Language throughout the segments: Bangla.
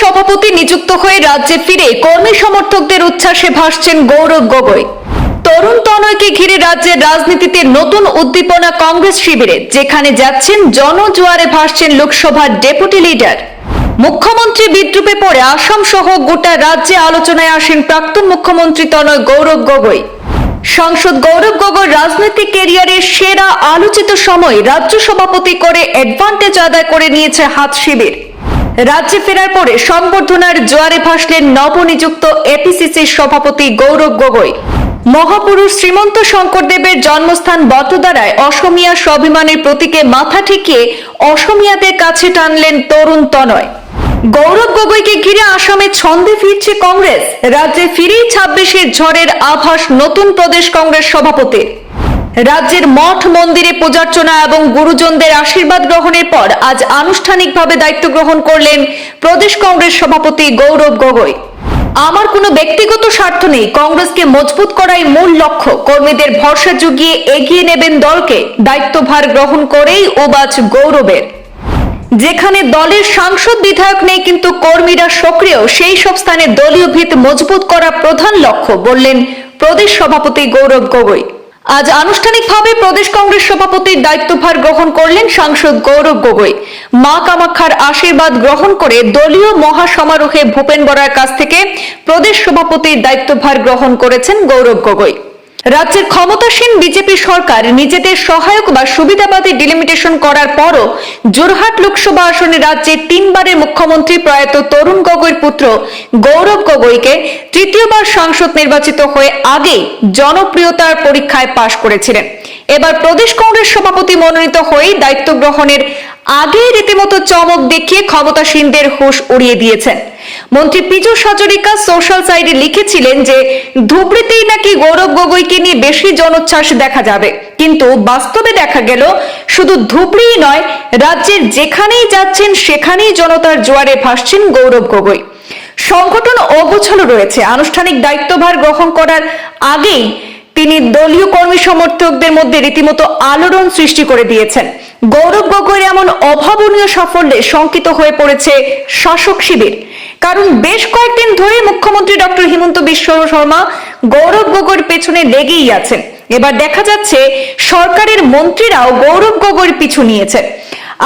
সভাপতি নিযুক্ত হয়ে রাজ্যে ফিরে কর্মী সমর্থকদের উচ্ছ্বাসে ভাসছেন গৌরব গগৈ। তরুণ তনয়কে ঘিরে রাজ্যের রাজনীতিতে নতুন উদ্দীপনা কংগ্রেস শিবিরে, যেখানে যাচ্ছেন জনজোয়ারে ভাসছেন লোকসভার ডেপুটি লিডার। মুখ্যমন্ত্রী বিদ্রুপে পড়ে আসাম সহ গোটা রাজ্যে আলোচনায় আসেন প্রাক্তন মুখ্যমন্ত্রী তনয় গৌরব গগৈ। সাংসদ গৌরব গগৈ রাজনৈতিক ক্যারিয়ারের সেরা আলোচিত সময় রাজ্য সভাপতি করে অ্যাডভান্টেজ আদায় করে নিয়েছে হাত শিবির। রাজ্যে ফেরার পরে সংবর্ধনার জোয়ারে ভাসলেন নবনিযুক্ত এপিসিসির সভাপতি গৌরব গগৈ। মহাপুরুষ শ্রীমন্ত শঙ্করদেবের জন্মস্থান বটদ্বারায় অসমিয়া স্বাভিমানের প্রতীকে মাথা ঠেকিয়ে অসমিয়াদের কাছে টানলেন তরুণ তনয়। গৌরব গগৈকে ঘিরে আসামে ছন্দে ফিরছে কংগ্রেস। রাজ্যে ফিরেই ছাব্বিশের ঝড়ের আভাস নতুন প্রদেশ কংগ্রেস সভাপতির। রাজ্যের মঠ মন্দিরে পূজার্চনা এবং গুরুজনদের আশীর্বাদ গ্রহণের পর আজ আনুষ্ঠানিকভাবে দায়িত্ব গ্রহণ করলেন প্রদেশ কংগ্রেস সভাপতি গৌরব গগৈ। আমার কোনো ব্যক্তিগত স্বার্থ নেই, কংগ্রেসকে মজবুত করাই মূল লক্ষ্য। কর্মীদের ভরসা জুগিয়ে এগিয়ে নেবেন দলকে। দায়িত্বভার গ্রহণ করেই ওবাজ গৌরবের। যেখানে দলের সাংসদ বিধায়ক নেই, কিন্তু কর্মীরা সক্রিয়, সেই সব স্থানে দলীয় ভিত মজবুত করা প্রধান লক্ষ্য, বললেন প্রদেশ সভাপতি গৌরব গগৈ। আজ আনুষ্ঠানিকভাবে প্রদেশ কংগ্রেস সভাপতির দায়িত্বভার গ্রহণ করলেন সাংসদ গৌরব গগৈ। মা কামাক্ষার আশীর্বাদ গ্রহণ করে দলীয় মহাসমারোহে ভূপেন বরার কাছ থেকে প্রদেশ সভাপতির দায়িত্বভার গ্রহণ করেছেন গৌরব গগৈ। রাজ্যের ক্ষমতাসীন বিজেপি সরকার নিজেদের সহায়ক বা সুবিধাবাদী ডিলিমিটেশন করার পরও জোরহাট লোকসভা আসনে রাজ্যের তিনবারের মুখ্যমন্ত্রী প্রয়াত তরুণ গগৈর পুত্র গৌরব গগৈকে তৃতীয়বার সাংসদ নির্বাচিত হয়ে আগেই জনপ্রিয়তার পরীক্ষায় পাশ করেছিলেন। এবার প্রদেশ কংগ্রেস সভাপতি মনোনীত হয়েই দায়িত্ব গ্রহণের আগেই রীতিমতো চমক দেখিয়ে ক্ষমতাসীনদের হুঁশ উড়িয়ে দিয়েছেন। মন্ত্রী পীযূষ হাজরিকা সোশ্যাল সাইটে লিখেছিলেন যে ধুবড়িতেই নাকি গৌরব গগৈকে নিয়ে বেশি জনোচ্ছ্বাস দেখা যাবে। কিন্তু বাস্তবে দেখা গেল, শুধু ধুবড়িই নয়, রাজ্যের যেখানেই যাচ্ছেন, সেখানেই জনতার জোয়ারে ভাসছেন গৌরব গগৈ। সংগঠন অগোছালো রয়েছে। আনুষ্ঠানিক দায়িত্বভার গ্রহণ করার আগেই তিনি দলীয় কর্মী সমর্থকদের মধ্যে রীতিমতো আলোড়ন সৃষ্টি করে দিয়েছেন। গৌরব গগৈর এমন অভাবনীয় সাফল্যে শঙ্কিত হয়ে পড়েছে শাসক শিবির। কারণ বেশ কয়েকদিন ধরে মুখ্যমন্ত্রী ডক্টর হিমন্ত বিশ্ব শর্মা গৌরব গগৈর পেছনে লেগেই আছেন। এবার দেখা যাচ্ছে সরকারের মন্ত্রীরাও গৌরব গগৈর পিছু নিয়েছেন।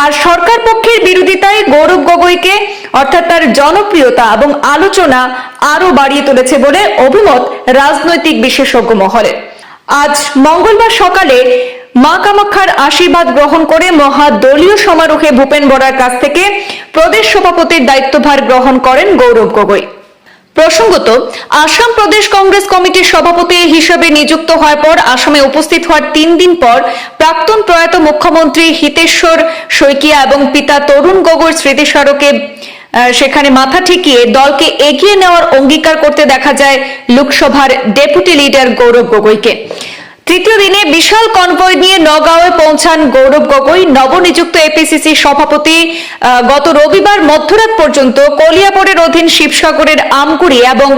আর সরকার পক্ষের বিরোধিতায় গৌরব গগৈকে, অর্থাৎ তার জনপ্রিয়তা এবং আলোচনা আরও বাড়িয়ে তুলেছে বলে অভিমত রাজনৈতিক বিশেষজ্ঞ মহলে। আজ মঙ্গলবার সকালে মা কামাক্ষার আশীর্বাদ গ্রহণ করে মহা দলীয় সমারোহে ভূপেন বরার কাছ থেকে প্রদেশ সভাপতির দায়িত্বভার গ্রহণ করেন গৌরব গগৈ। প্রসঙ্গত, আসাম প্রদেশ কংগ্রেস কমিটির সভাপতি হিসেবে নিযুক্ত হওয়ার পর আসামে উপস্থিত হওয়ার তিন দিন পর প্রাক্তন প্রয়াত মুখ্যমন্ত্রী হিতেশ্বর শইকিয়া এবং পিতা তরুণ গগৈর স্মৃতিস্মারকে সেখানে মাথা ঠেকিয়ে দলকে এগিয়ে নেওয়ার অঙ্গীকার করতে দেখা যায় লোকসভার ডেপুটি লিডার গৌরব গগৈকে। তৃতীয় দিনে বিশাল কনভয় নিয়ে নগাঁওয়ে পৌঁছান গৌরব গগৈ। নবনিযুক্ত এপিসিসি সভাপতি গত রবিবার মধ্যরাত পর্যন্ত কলিয়াপুরের অধীন শিবসাগরের আমগুড়ি এবং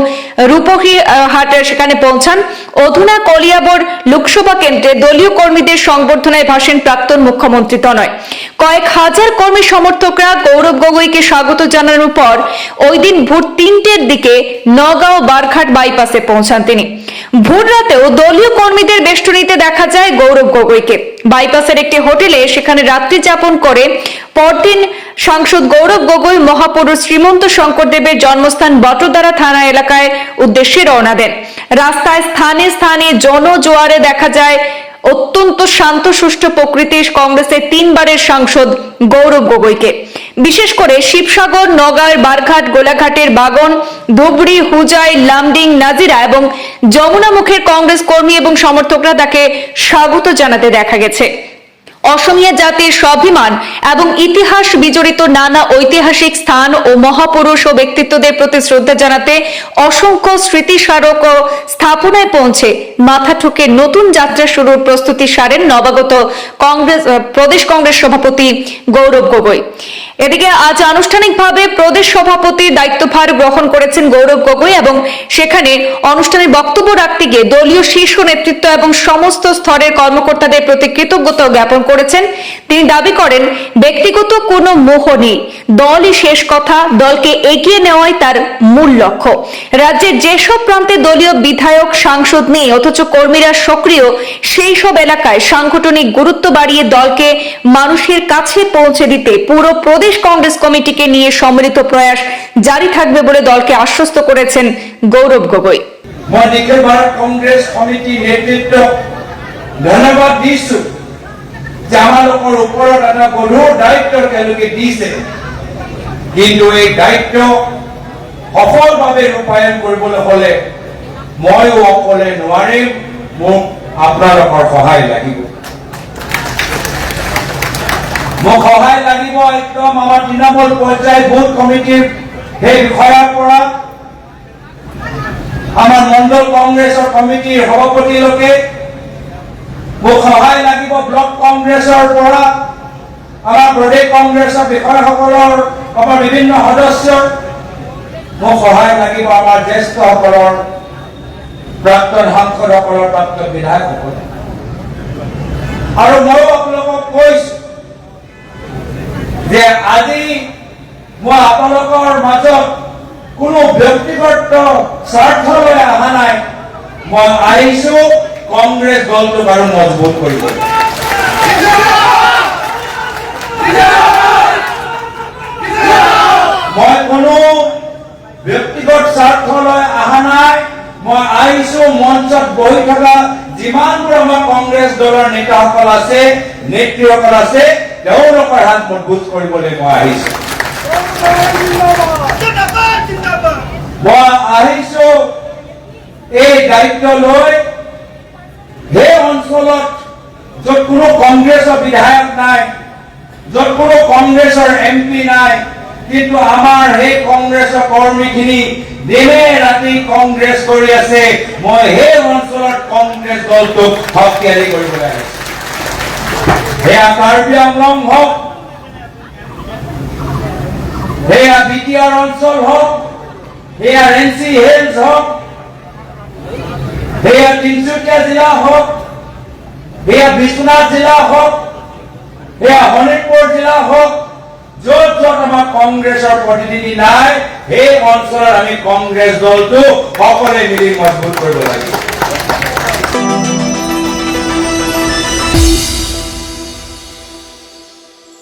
রূপহী আহ, হাট সেখানে পৌঁছান। অধুনা কলিয়াবর লোকসভা কেন্দ্রে দলীয় কর্মীদের সংবর্ধনায় ভাসেন প্রাক্তন মুখ্যমন্ত্রী তনয়। কয়েক হাজার কর্মী সমর্থকরা গৌরব গগৈকে স্বাগত জানানোর পর ওই দিন ভোর তিনটের দিকে নগাঁও বারঘাট বাইপাসে পৌঁছান তিনি। ভোর রাতেও দলীয় কর্মীদের বেষ্টনীতে দেখা যায় গৌরব গগৈকে। বাইপাসের একটি হোটেলে সেখানে রাত্রি যাপন করে পরদিন সাংসদ গৌরব গগৈ মহাপুরুষ শ্রীমন্ত শঙ্করদেবের জন্মস্থান বটদ্বারা থানা এলাকায় উদ্দেশ্যে রওনা দেন। রাস্তায় স্থানে স্থানে জনজোয়ারে দেখা যায় অত্যন্ত শান্ত সুষ্ঠু প্রকৃতির কংগ্রেসের তিনবারের সাংসদ গৌরব গগৈকে। বিশেষ করে শিবসাগর, নগাঁর, বারঘাট, গোলাঘাটের বাগন, ধুবড়ি, হুজাই, লামডিং, নাজিরা এবং যমুনামুখের কংগ্রেস কর্মী এবং সমর্থকরা তাকে স্বাগত জানাতে দেখা গেছে। অসমীয়া জাতির স্বাভিমান এবং ইতিহাস বিজড়িত নানা ঐতিহাসিক স্থান ও মহাপুরুষ ও ব্যক্তিত্বদের প্রতি শ্রদ্ধা জানাতে অসংখ্য স্মৃতিস্মারক ও স্থাপনায় পৌঁছে মাথা ঠুকে নতুন যাত্রা শুরুর প্রস্তুতি সারেন নবাগত কংগ্রেস প্রদেশ কংগ্রেস সভাপতি গৌরব গগৈ। এদিকে আজ আনুষ্ঠানিকভাবে প্রদেশ সভাপতির দায়িত্বভার গ্রহণ করেছেন গৌরব গগৈ এবং সেখানে অনুষ্ঠানে বক্তব্য রাখতে গিয়ে দলীয় শীর্ষ নেতৃত্ব এবং সমস্ত স্তরের কর্মকর্তাদের প্রতি কৃতজ্ঞতা জ্ঞাপন করে করেছেন। তিনি দাবি করেন, ব্যক্তিগত কোনো মোহ নেই। দলই শেষ কথা, দলকে এগিয়ে নেওয়াই তার মূল লক্ষ্য। রাজ্যের যেসব প্রান্তে দলীয় বিধায়ক, সাংসদ নেই, অথচ কর্মীরা সক্রিয়, সেই সব এলাকায় সাংগঠনিক গুরুত্ব বাড়িয়ে দলকে মানুষের কাছে পৌঁছে দিতে পুরো প্রদেশ কংগ্রেস কমিটিকে নিয়ে সম্মিলিত প্রয়াস জারি থাকবে বলে দলকে আশ্বস্ত করেছেন গৌরব গগৈ। মই নিখিল কংগ্ৰেছ সমিতি নেতৃত্বক ধন্যবাদ দিছো। যে আমালোকৰ ওপৰত এটা গধুৰ দায়িত্ব তেওঁলোকে দিছে। কিন্তু এই দায়িত্ব সফলভাৱে ৰূপায়ণ কৰিবলৈ হলে ময়ো অকলে নোৱাৰিম মোক আপোনালোকৰ সহায় লাগিব। মোক সহায় লাগিব একদম আমাৰ তৃণমূল পৰ্যায় বুথ কমিটিৰ সেই বিষয়াৰ পৰা। আমাৰ মণ্ডল কংগ্ৰেছৰ কমিটিৰ সভাপতিলৈকে মোক সহায় লাগিব ব্লক কংগ্ৰেছৰ পৰা। আমাৰ প্ৰদেশ কংগ্ৰেছৰ বিষয়াসকলৰ আমাৰ বিভিন্ন সদস্যৰ। মোক সহায় লাগিব আমাৰ জ্যেষ্ঠসকলৰ প্ৰাক্তন সাংসদসকলৰ প্ৰাক্তন বিধায়কসকলৰ। আৰু ময়ো আপোনালোকক কৈছো যে আজি মই আপোনালোকৰ মাজত কোনো ব্যক্তিগত স্বাৰ্থ লৈ অহা নাই। মই আহিছো কংগ্ৰেছ দলটোক আৰু মজবুত কৰিবলৈ মই কোনো ব্যক্তিগত স্বাৰ্থ লৈ অহা নাই। মই আহিছো মঞ্চত বহি থকা যিমানবোৰ আমাৰ কংগ্ৰেছ দলৰ নেতাসকল আছে, নেত্ৰীসকল আছে, তেওঁলোকৰ হাত মজবুত কৰিবলৈ মই আহিছো। মই আহিছো এই দায়িত্ব লৈ য'ত বিধায়ক নাই, য'ত কোনো কংগ্ৰেছৰ এম নাই, কিন্তু আমাৰ সেই কংগ্ৰেছৰ কৰ্মীখিনি দিনে ৰাতি কংগ্ৰেছ কৰি আছে। মই সেই অঞ্চলত কংগ্ৰেছ দলটোক শক্তিশালী কৰিবলৈ আহিছো। কাৰ্বি আংলং হওক, সেয়া বি টি আৰ অঞ্চল হওক, সেয়া ৰেঞ্চি হিলছ হওক, সেয়া তিনচুকীয়া জিলা হওক সেয়া বিশ্বনাথ জিলা হওক এয়া শোণিতপুৰ জিলা হওক য'ত য'ত আমাৰ কংগ্ৰেছৰ প্ৰতিনিধি নাই সেই অঞ্চলত আমি কংগ্ৰেছ দলটো সকলোৱে মিলি মজবুত কৰিব লাগিব